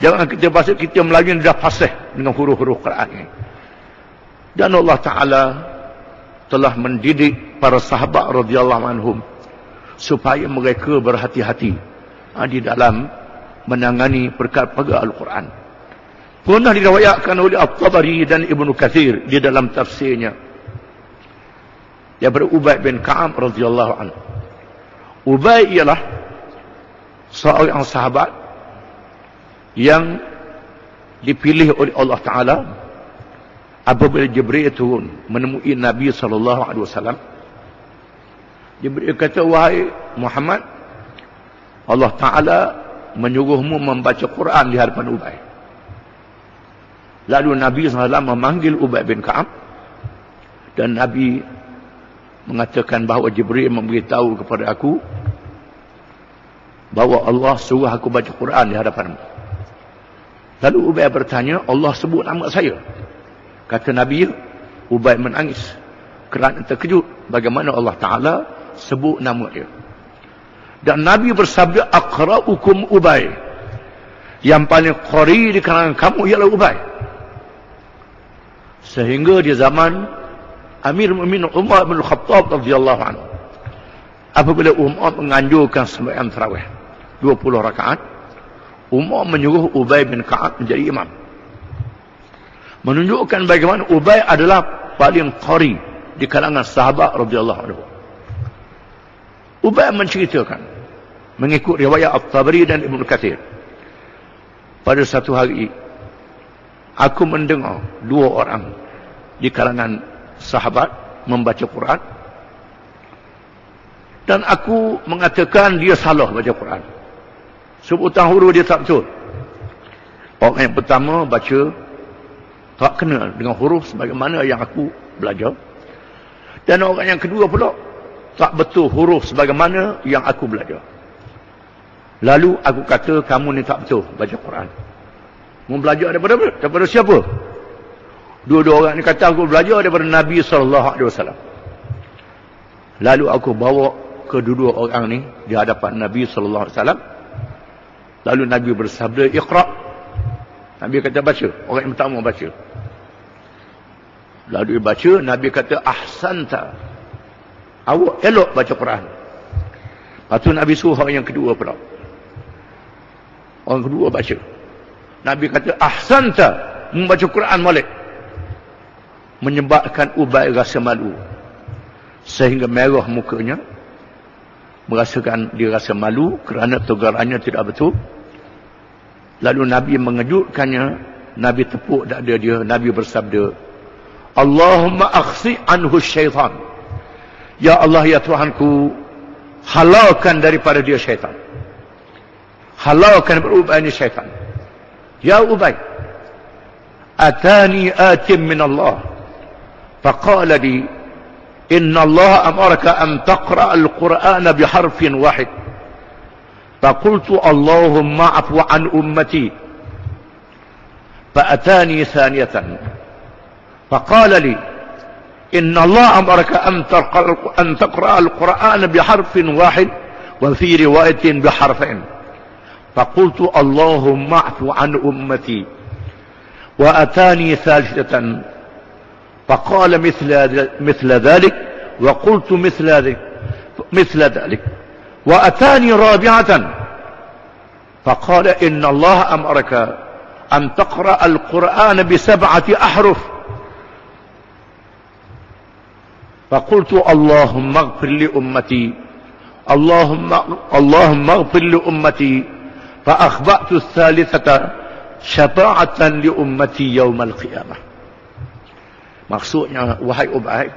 Jangan kita baca kita Melayu dah fasih dengan huruf-huruf Quran ini. Dan Allah Ta'ala telah mendidik para sahabat radhiyallahu anhum supaya mereka berhati-hati ha, di dalam menangani perkara-perkara Al-Quran. Pernah diriwayatkan oleh At-Tabari dan Ibnu Kathir di dalam tafsirnya. Dia berubay bin Ka'am radhiyallahu anhu. Ubay ialah seorang sahabat yang dipilih oleh Allah Taala apabila Jibril turun menemui Nabi wasallam Jibril kata wahai Muhammad Allah Taala menyuruhmu membaca Quran di hadapan Ubay Lalu Nabi SAW memanggil Ubay bin Ka'ab dan Nabi mengatakan bahawa Jibril memberitahu kepada aku bahawa Allah suruh aku baca Quran di hadapanmu. Lalu Ubay bertanya, Allah sebut nama saya. Kata Nabi, Ubay menangis. Kerana terkejut bagaimana Allah Ta'ala sebut nama dia. Dan Nabi bersabda, Akra'ukum Ubay. Yang paling qari di kalangan kamu ialah Ubay. Sehingga di zaman Amir Mu'min Umar bin Khattab radhiyallahu anhu. Apabila Umar menganjurkan sembahyang tarawih 20 rakaat, Umar menyuruh Ubay bin Ka'ab menjadi imam. Menunjukkan bagaimana Ubay adalah paling qari di kalangan sahabat radhiyallahu anhu. Ubay menceritakan mengikut riwayat At-Tabari dan Ibnu Katsir. Pada satu hari aku mendengar dua orang di kalangan sahabat membaca Quran dan aku mengatakan dia salah baca Quran. Sebutan huruf dia tak betul. Orang yang pertama baca tak kena dengan huruf sebagaimana yang aku belajar. Dan orang yang kedua pula tak betul huruf sebagaimana yang aku belajar. Lalu aku kata kamu ni tak betul baca Quran. Mau belajar daripada apa? Daripada siapa? Dua-dua orang ni kata aku belajar daripada Nabi SAW. Lalu aku bawa kedua-dua orang ni di hadapan Nabi SAW. Lalu Nabi bersabda, Iqra. Nabi kata baca. Orang yang pertama baca. Lalu dia baca, Nabi kata, Ahsanta. Awak elok baca Quran. Lepas tu Nabi suruh orang yang kedua pula. Orang kedua baca. Nabi kata, Ahsanta. Membaca Quran balik. Menyebabkan Ubay rasa malu. Sehingga merah mukanya merasakan dia rasa malu kerana tegarannya tidak betul. Lalu Nabi mengejutkannya, Nabi tepuk dada dia, Nabi bersabda, Allahumma akhsi anhu syaitan. Ya Allah ya Tuhanku, halalkan daripada dia syaitan. Halalkan berubah ini syaitan. Ya Ubay, atani atim min Allah. Faqala di إن الله أمرك أن تقرأ القرآن بحرف واحد. فقلت اللهم عفو عن أمتي. فأتاني ثانية. فقال لي إن الله أمرك أن تقرأ القرآن بحرف واحد وفي رواية بحرفين. فقلت اللهم عفو عن أمتي. وأتاني ثالثة. فقال مثل مثل ذلك وقلت مثل ذلك مثل ذلك. وأتاني رابعة فقال إن الله أمرك أن تقرأ القرآن بسبعة أحرف. فقلت اللهم اغفر لأمتي اللهم اللهم اغفر لأمتي. فأخبأت الثالثة شفاعة لأمتي يوم القيامة. Maksudnya, wahai Ubay,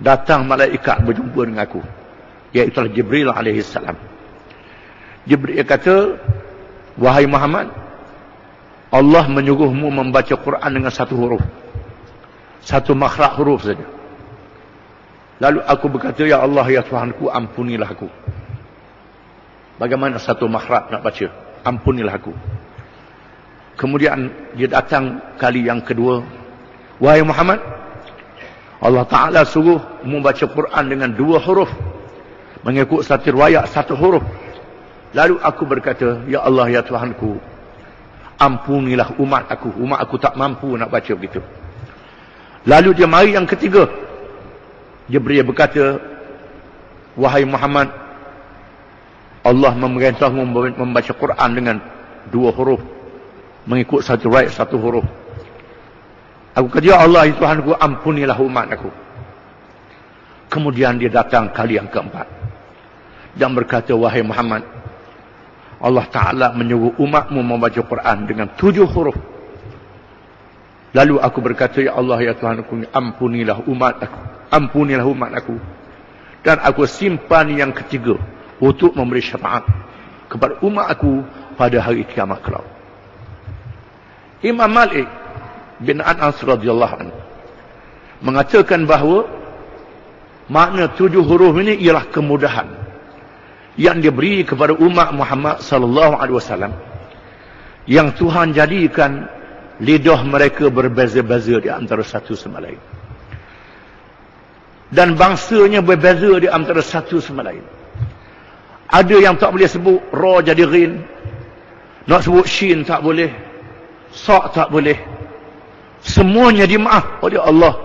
datang malaikat berjumpa dengan aku. Iaitu Jibril AS. Jibril kata, wahai Muhammad, Allah menyuruhmu membaca Quran dengan satu huruf. Satu makhluk huruf saja. Lalu aku berkata, Ya Allah, Ya Tuhanku, ampunilah aku. Bagaimana satu makhluk nak baca? Ampunilah aku. Kemudian dia datang kali yang kedua, Wahai Muhammad, Allah Ta'ala suruh membaca Quran dengan dua huruf. Mengikut satu riwayat satu huruf. Lalu aku berkata, Ya Allah, Ya Tuhanku, ampunilah umat aku. Umat aku tak mampu nak baca begitu. Lalu dia mari yang ketiga. Jibril berkata, Wahai Muhammad, Allah memerintahmu membaca Quran dengan dua huruf. Mengikut satu right, satu huruf. Aku kata, Ya Allah, Tuhan aku, ampunilah umat aku. Kemudian dia datang kali yang keempat. Dan berkata, Wahai Muhammad, Allah Ta'ala menyuruh umatmu membaca Quran dengan tujuh huruf. Lalu aku berkata, Ya Allah, Ya Tuhan aku, ampunilah umat aku. Ampunilah umat aku. Dan aku simpan yang ketiga untuk memberi syafaat kepada umat aku pada hari kiamat kelak. Imam Malik bin Anas radhiyallahu anhu. Mengatakan bahawa makna tujuh huruf ini ialah kemudahan yang diberi kepada umat Muhammad sallallahu alaihi wasallam yang Tuhan jadikan lidah mereka berbeza-beza di antara satu sama lain. Dan bangsanya berbeza di antara satu sama lain. Ada yang tak boleh sebut ra jadi rin nak sebut shin tak boleh sa tak boleh semuanya dimaaf oleh Allah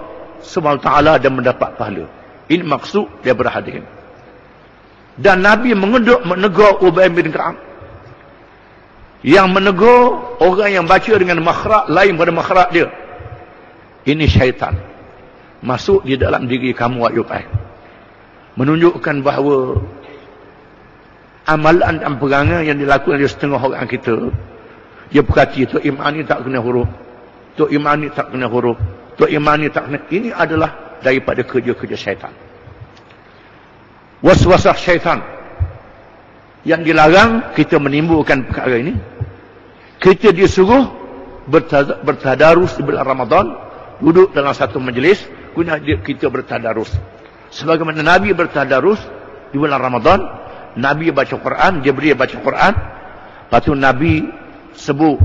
Subhanahu taala dan mendapat pahala ini maksud dia berhadir dan Nabi mengenduk menegur Ubay bin Ka'ab. Yang menegur orang yang baca dengan makhraj lain pada makhraj dia. Ini syaitan. Masuk di dalam diri kamu Ubay. Menunjukkan bahawa amalan dan perangai yang dilakukan oleh setengah orang kita dia berkata tu iman ni tak kena huruf. Tu iman ni tak kena huruf. Tu iman ni tak kena. Ini adalah daripada kerja-kerja syaitan waswasah syaitan yang dilarang kita menimbulkan perkara ini kita disuruh bertadarus di bulan Ramadan duduk dalam satu majlis guna kita bertadarus sebagaimana Nabi bertadarus di bulan Ramadan Nabi baca Quran beri baca Quran lepas tu Nabi sebut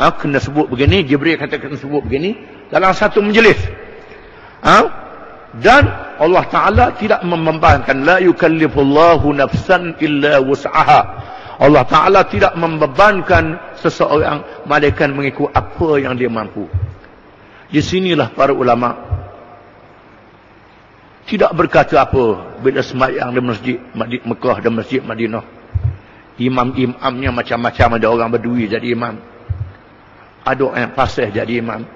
ha, kena sebut begini Jibril kata kena sebut begini dalam satu majlis. Ha? dan Allah Taala tidak membebankan la yukallifullahu nafsan illa wus'aha. Allah Taala tidak membebankan seseorang malaikat mengikut apa yang dia mampu. Di sinilah para ulama tidak berkata apa bila semayang di masjid Mekah dan masjid Madinah imam-imamnya macam-macam ada orang berdui jadi imam ada yang fasih jadi imam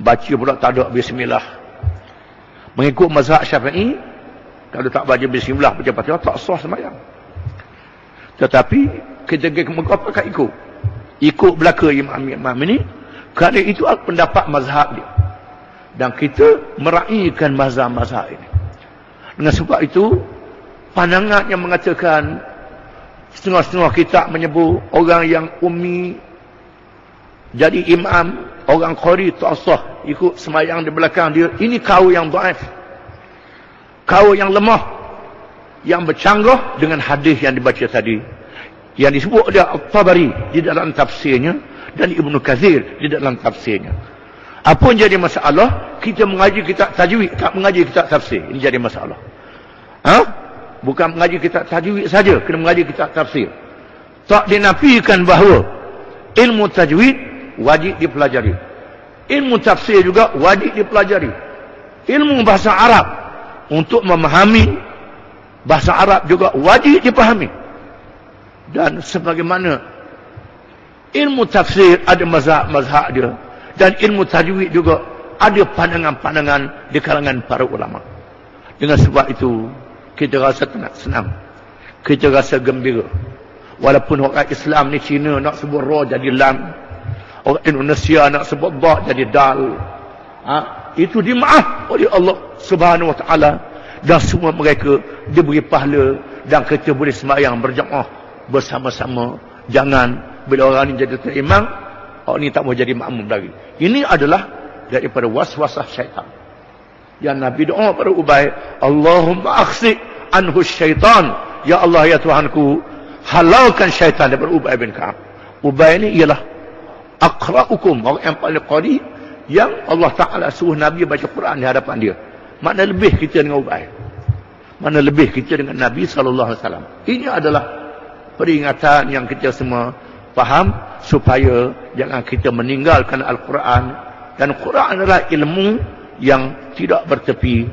baca pula tak ada bismillah Mengikut mazhab syafi'i, kalau tak baca bismillah, baca fatihah, tak sah semayang. Tetapi, kita pergi ke Mekah, apakah ikut? Ikut belaka imam-imam ini, kerana itu pendapat mazhab dia. Dan kita meraihkan mazhab-mazhab ini. Dengan sebab itu, pandangan yang mengatakan, setengah-setengah kita menyebut orang yang umi jadi imam orang khari sah ikut semayang di belakang dia. Ini kau yang daif. Kau yang lemah yang bercanggah dengan hadis yang dibaca tadi. Yang disebut dia Al-Tabari di dalam tafsirnya dan Ibnu Kathir di dalam tafsirnya. Apa yang jadi masalah? Kita mengaji kitab tajwid tak mengaji kitab tafsir. Ini jadi masalah. Ha? bukan mengaji kitab tajwid saja kena mengaji kitab tafsir. Tak dinafikan bahawa ilmu tajwid wajib dipelajari. Ilmu tafsir juga wajib dipelajari. Ilmu bahasa Arab untuk memahami bahasa Arab juga wajib dipahami. Dan sebagaimana ilmu tafsir ada mazhab-mazhab dia dan ilmu tajwid juga ada pandangan-pandangan di kalangan para ulama. Dengan sebab itu kita rasa tenang senang. Kita rasa gembira. Walaupun orang Islam ni Cina nak sebut roh jadi lam orang Indonesia nak sebut dah jadi dal. Ha? itu dimaaf oleh Allah subhanahu wa ta'ala. Dan semua mereka diberi pahala dan kita boleh semayang berjamaah bersama-sama. Jangan bila orang ni jadi terimam orang ni tak mau jadi makmum lagi. Ini adalah daripada waswasah syaitan. Yang Nabi doa pada Ubay Allahumma akhsi anhu syaitan. Ya Allah ya Tuhanku halalkan syaitan daripada Ubay bin Ka'ab. Ubay ini ialah aqra'ukum orang yang paling qari yang Allah Taala suruh Nabi baca Quran di hadapan dia. Mana lebih kita dengan Ubay mana lebih kita dengan Nabi wasallam? Ini adalah peringatan yang kita semua faham supaya jangan kita meninggalkan Al-Quran. Dan Quran adalah ilmu yang tidak bertepi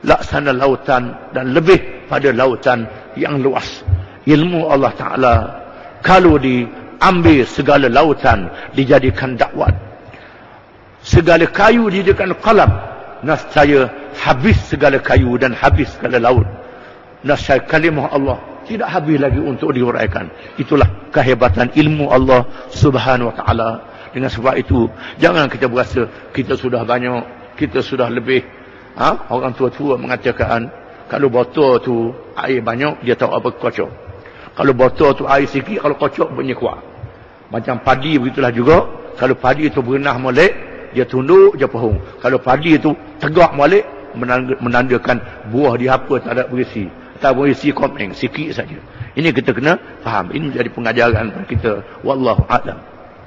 laksana lautan dan lebih pada lautan yang luas. Ilmu Allah Ta'ala kalau diambil segala lautan dijadikan dakwat segala kayu dijadikan kalam nascaya habis segala kayu dan habis segala laut nascaya kalimah Allah tidak habis lagi untuk diuraikan. Itulah kehebatan ilmu Allah Subhanahu wa taala. Dengan sebab itu, jangan kita berasa kita sudah banyak, kita sudah lebih. Ha? Orang tua-tua mengatakan, kalau botol tu air banyak, dia tahu apa kocok. Kalau botol tu air sikit, kalau kocok bunyi kuat. Macam padi begitulah juga. Kalau padi itu berenah molek, dia tunduk je pohon. Kalau padi itu tegak molek, menandakan buah dia apa tak ada berisi tak boleh si komeng sikit saja ini kita kena faham ini jadi pengajaran kita wallahu a'lam